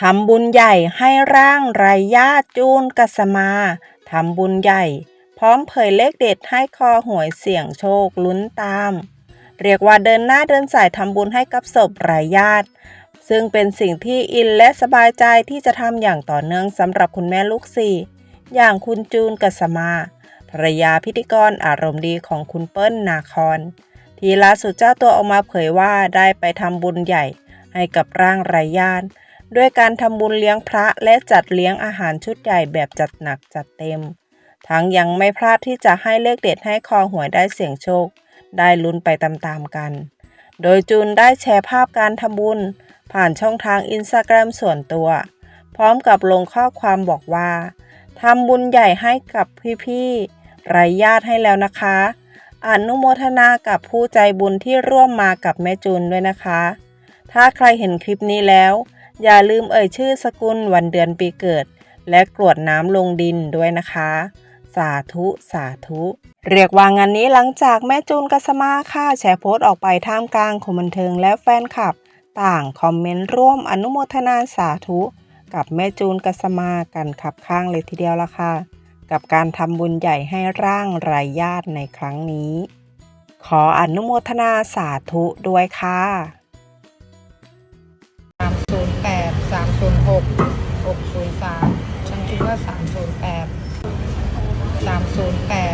ทำบุญใหญ่ให้ร่างไรญาติจูนกัสมา ทำบุญใหญ่ พร้อมเผยเลขเด็ดให้คอหวยเสี่ยงโชคลุ้นตาม เรียกว่าเดินหน้าเดินสายทำบุญให้กับศพไรญาติ ซึ่งเป็นสิ่งที่อินและสบายใจที่จะทำอย่างต่อเนื่องสำหรับคุณแม่ลูกสี่ อย่างคุณจูนกัสมา ภรรยาพิธีกรอารมณ์ดีของคุณเปิ้ลนาคอนที่ล่าสุดเจ้าตัวออกมาเผยว่าได้ไปทำบุญใหญ่ให้กับร่างไรญาติ ด้วยการทำบุญเลี้ยงพระและจัดเลี้ยงอาหารชุดใหญ่แบบจัดหนักจัดเต็ม ทั้งยังไม่พลาดที่จะให้เลขเด็ดให้คอหวยได้เสี่ยงโชค ได้ลุ้นไปตามๆกัน โดยจูนได้แชร์ภาพการทำบุญ ผ่านช่องทางอินสตาแกรมส่วนตัว พร้อมกับลงข้อความบอกว่าทำบุญใหญ่ให้กับพี่ๆไรญาติให้แล้วนะคะอนุโมทนากับผู้ใจบุญที่ร่วมมากับแม่จูนด้วยนะคะ ถ้าใครเห็นคลิปนี้แล้ว อย่าลืมเอ่ยชื่อสกุลวันเดือนปีเกิด และกรวดน้ำลงดินด้วยนะคะ สาธุสาธุ เรียกว่างานนี้หลังจากแม่จูนกัสมาค่ะแชร์โพสต์ออกไปท่ามกลางคนบันเทิงและแฟนคลับ ต่างคอมเมนต์ร่วมอนุโมทนาสาธุ กับแม่จูนกัสมากันขับข้างเลยทีเดียวละค่ะ กับการทำบุญใหญ่ให้ร่างรายญาติในครั้งนี้ ขออนุโมทนาสาธุด้วยค่ะ หกหกศูนย์สามฉันคิดว่าสามศูนย์แปดสามศูนย์แปด